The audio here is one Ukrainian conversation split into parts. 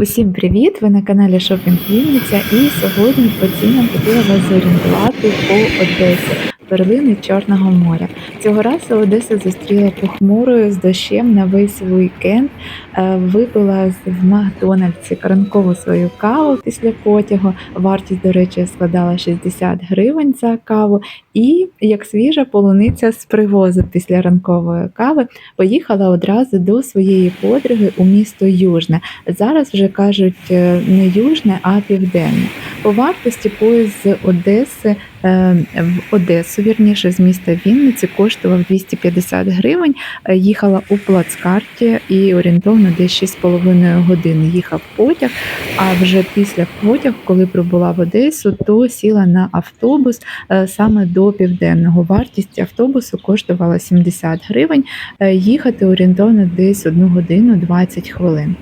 Усім привіт! Ви на каналі Шопінг Вінниця і сьогодні по цінам хотіла вас зорієнтувати по Одесі, перлини Чорного моря. Цього разу Одеса зустріла похмурою з дощем на весь вікенд. Е, Випила в Макдональдсі ранкову свою каву після потягу. Вартість, до речі, складала 60 гривень за каву. І як свіжа полуниця з привозу після ранкової кави поїхала одразу до своєї подруги у місто Южне. Зараз вже кажуть е, не южне, а південне. По вартості поїзд з Одеси в Одесу, вірніше з міста Вінниці, коштував 250 гривень. Е, Їхала у плацкарті і орієнтовно десь 6,5 години їхав потяг. А вже після потягу, коли прибула в Одесу, то сіла на автобус е, саме до південного. Вартість автобусу коштувала 70 гривень. Е, Їхати орієнтовно десь 1 годину 20 хвилин.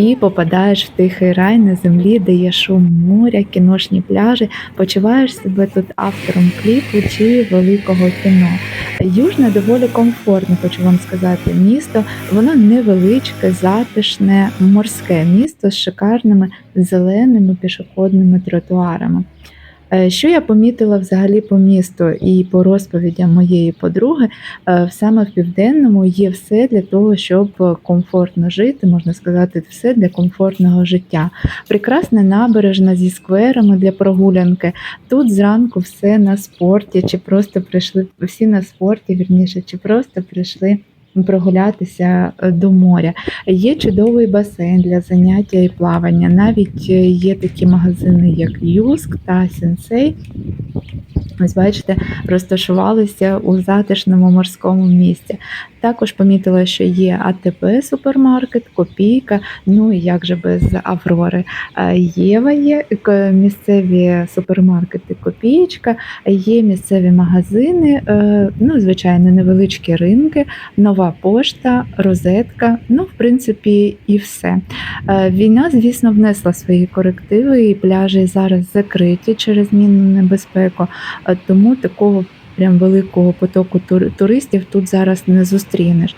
І попадаєш в тихий рай на землі, де є шум моря, кіношні пляжі, почуваєш себе тут автором кліпу чи великого кіно. Южне доволі комфортне, хочу вам сказати, місто. Воно невеличке, затишне, морське місто з шикарними зеленими пішохідними тротуарами. Е, Що я помітила взагалі по місту і по розповідям моєї подруги, е, саме в південному є все для того, щоб комфортно жити, можна сказати, все для комфортного життя. Прекрасна набережна зі скверами для прогулянки. Тут зранку все на спорті, чи просто прийшли всі на спорті, вірніше, чи просто прийшли. Прогулятися е, до моря. Є чудовий басейн для заняття і плавання. Навіть е, є такі магазини, як Юск та Сенсей. Ось бачите, розташувалися у затишному морському місці. Також помітила, що є АТП супермаркет, Копійка, ну і як же без Аврори. Е, Єва є місцеві супермаркети Копієчка, є місцеві магазини, е, ну, звичайно, невеличкі ринки, нова пошта, розетка. Ну, в принципі, і все. Е, Війна, звісно, внесла свої корективи, і пляжі зараз закриті через мінну небезпеку, Е, тому такого прям великого потоку тур- туристів тут зараз не зустрінеш.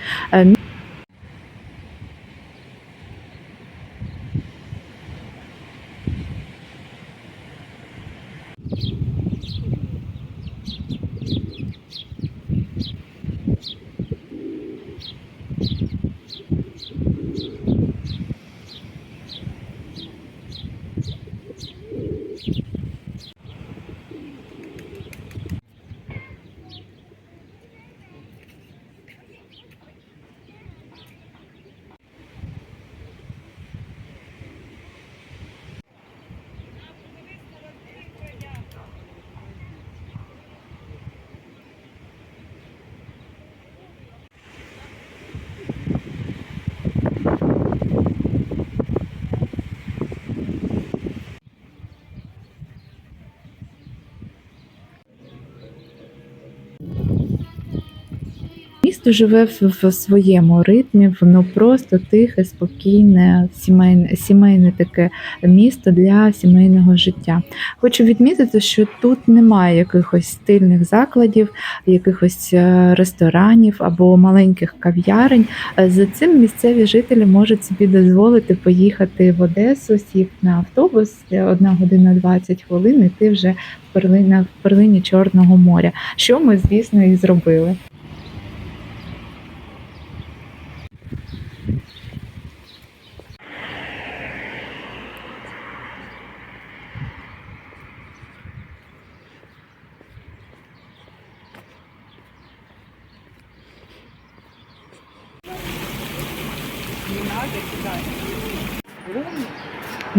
Місто живе в, своєму ритмі, воно просто тихе, спокійне, сімейне, сімейне таке місто для сімейного життя. Хочу відмітити, що тут немає якихось стильних закладів, якихось е, ресторанів або маленьких кав'ярень. Е, За цим місцеві жителі можуть собі дозволити поїхати в Одесу, сів на автобус 1 година 20 хвилин, і ти вже в перлині, в перлині Чорного моря. Що ми, звісно, і зробили.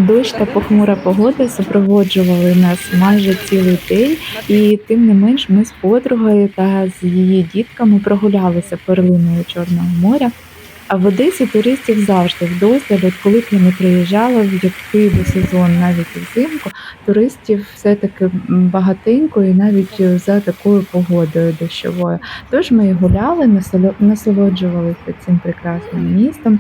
Дощ та похмура погода супроводжували нас майже цілий день, і тим не менш ми з подругою та з її дітками прогулялися перлиною Чорного моря. А в Одесі туристів завжди вдосталь. Коли б я не приїжджала, в який би сезон, навіть взимку, туристів все-таки багатенько і навіть за такою погодою дощовою. Тож ми гуляли, насоло- насолоджувалися цим прекрасним містом.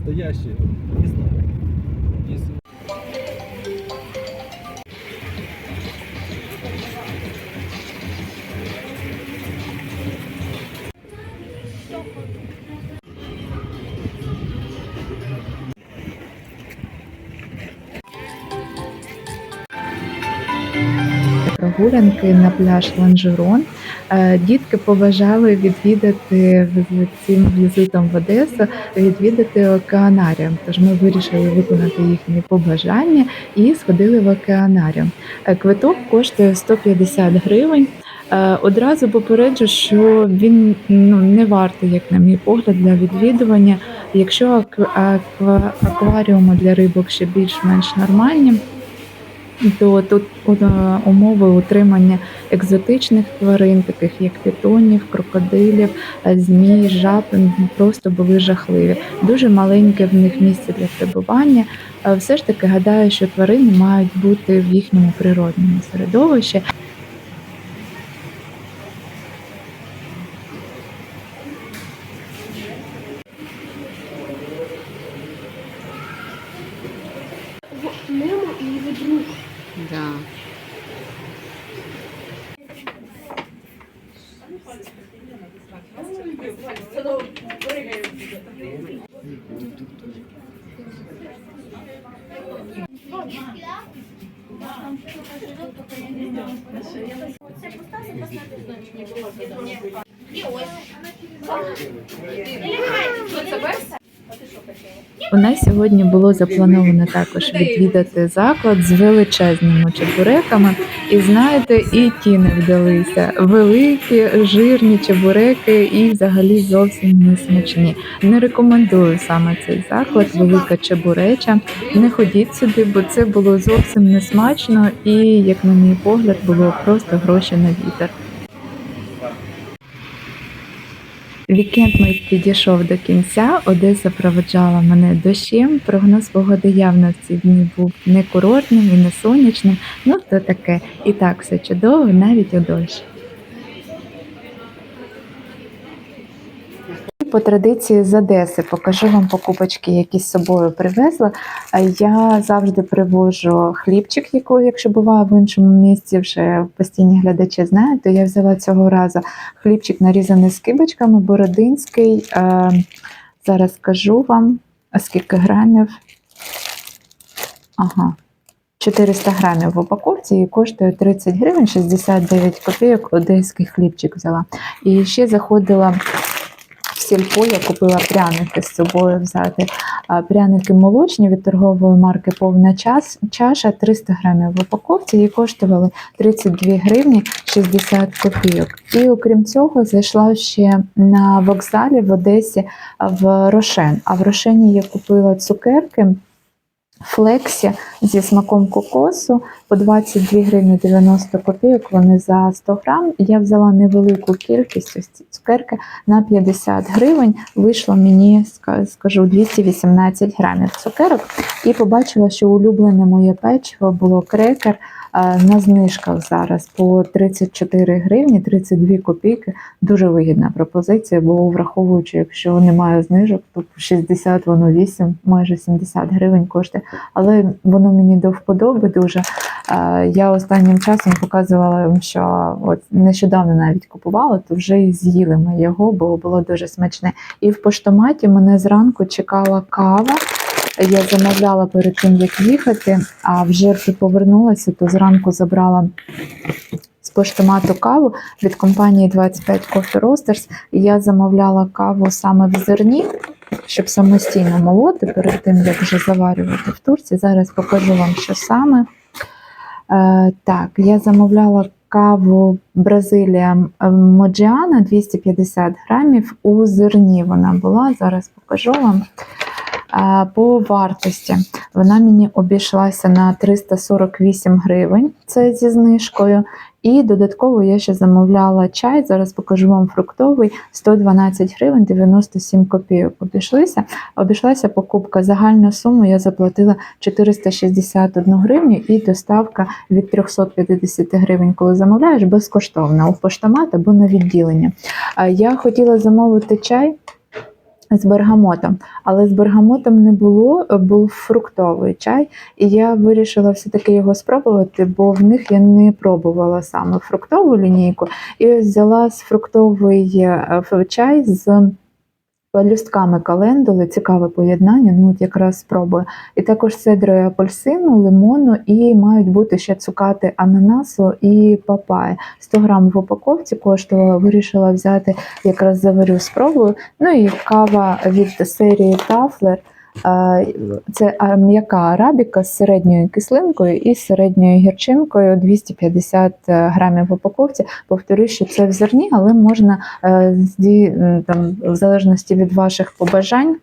Настоящие, не знаю. Если на пляж Ланжерон. Дітки побажали відвідати цим візитом в Одесу, відвідати океанаріум. Тож ми вирішили виконати їхні побажання і сходили в океанаріум. Е, Квиток коштує 150 гривень. Е, Одразу попереджу, що він ну не вартий, як на мій погляд, для відвідування. Якщо акв- аква- акваріуми для рибок ще більш-менш нормальні, то тут е, умови утримання екзотичних тварин, таких як пітонів, крокодилів, е, змій, жаб, просто були жахливі. Дуже маленьке в них місце для перебування. Е, Все ж таки гадаю, що тварини мають бути в їхньому природному середовищі. Це пуста запасна І ось. Лягайте, що це? У нас сьогодні було заплановано також відвідати заклад з величезними чебуреками. І знаєте, і ті не вдалися. Великі, жирні чебуреки і взагалі зовсім не смачні. Не рекомендую саме цей заклад, велика чебуреча. Не ходіть сюди, бо це було зовсім не смачно і, як на мій погляд, було просто гроші на вітер. Вікенд мій підійшов до кінця. Одеса проведжала мене дощем. Прогноз погоди явно в ці дні був не курортним і не сонячним. Ну то таке. І так все чудово, навіть у дощ. По традиції з Одеси покажу вам покупочки, які з собою привезла. Я завжди привожу хлібчик, який, якщо буваю в іншому місці, вже постійні глядачі знають, то я взяла цього разу хлібчик нарізаний скибочками, бородинський. Зараз скажу вам, скільки грамів. Ага. 400 грамів в упаковці і коштує 30 гривень 69 копійок. Одеський хлібчик взяла. І ще заходила сільпо, я купила пряники з собою взяти. Пряники молочні від торгової марки повна чаша 300 грамів в упаковці і коштували 32 гривні 60 копійок. І окрім цього, зайшла ще на вокзалі в Одесі в Рошен. А в Рошені я купила цукерки. Флексі зі смаком кокосу по 22 гривні 90 копійок. Вони за 100 грам. Я взяла невелику кількість ось ці цукерки на 50 гривень. Вийшло мені, скажу, 218 грамів цукерок. І побачила, що улюблене моє печиво було крекер. Е, На знижках зараз по 34 гривні 32 копійки. Дуже вигідна пропозиція, бо враховуючи, якщо немає знижок, то по 60 воно 8, майже 70 гривень коштує але воно мені до вподоби дуже. Е, Я останнім часом показувала вам, що от нещодавно навіть купувала, то вже і з'їли ми його, бо було дуже смачне. І в поштоматі мене зранку чекала кава. Я замовляла перед тим, як їхати, а вже ти повернулася, то зранку забрала з поштомату каву від компанії 25 Coffee Roasters. Я замовляла каву саме в зерні, щоб самостійно молоти перед тим, як вже заварювати в турці. Зараз покажу вам, що саме. Е, так, я замовляла каву Бразилія Моджіана 250 грамів у зерні. Вона була. Зараз покажу вам. По вартості вона мені обійшлася на 348 гривень. Це зі знижкою. І додатково я ще замовляла чай. Зараз покажу вам фруктовий 112 гривень 97 копійок. Обійшлися. Обійшлася покупка. Загальну суму я заплатила 461 гривню і доставка від 350 гривень, коли замовляєш, безкоштовна у поштомат або на відділення. Я хотіла замовити чай. З бергамотом, але з бергамотом не було, був фруктовий чай, і я вирішила все-таки його спробувати, бо в них я не пробувала саме фруктову лінійку. І ось взяла з фруктовий е, чай з пелюстками календули, цікаве поєднання, ну от якраз спробую. І також з цедрою апельсину, лимону і мають бути ще цукати ананасу і папайя. 100 грам в упаковці коштувала, вирішила взяти, якраз заварю спробую. Ну і кава від серії Тафлер. Е, Це м'яка арабіка з середньою кислинкою і середньою гірчинкою 250 грамів в упаковці. Повторюю, що це в зерні, але можна е, там, в залежності від ваших побажань.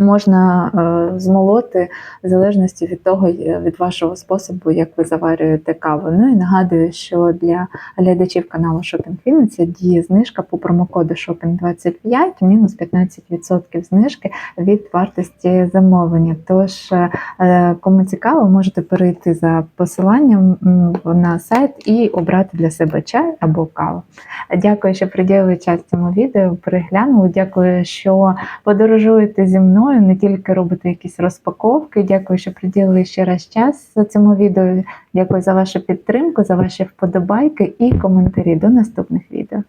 Можна е, змолоти в залежності від того, е, від вашого способу, як ви заварюєте каву. Ну і нагадую, що для глядачів каналу Shopping Вінниця діє знижка по промокоду Shopping25, мінус 15% знижки від вартості замовлення. Тож, е, кому цікаво, можете перейти за посиланням на сайт і обрати для себе чай або каву. Дякую, що приділили час цьому відео, переглянули. Дякую, що подорожуєте зі мною, не тільки робите якісь розпаковки. Дякую, що приділили ще раз час цьому відео. Дякую за вашу підтримку, за ваші вподобайки і коментарі. До наступних відео.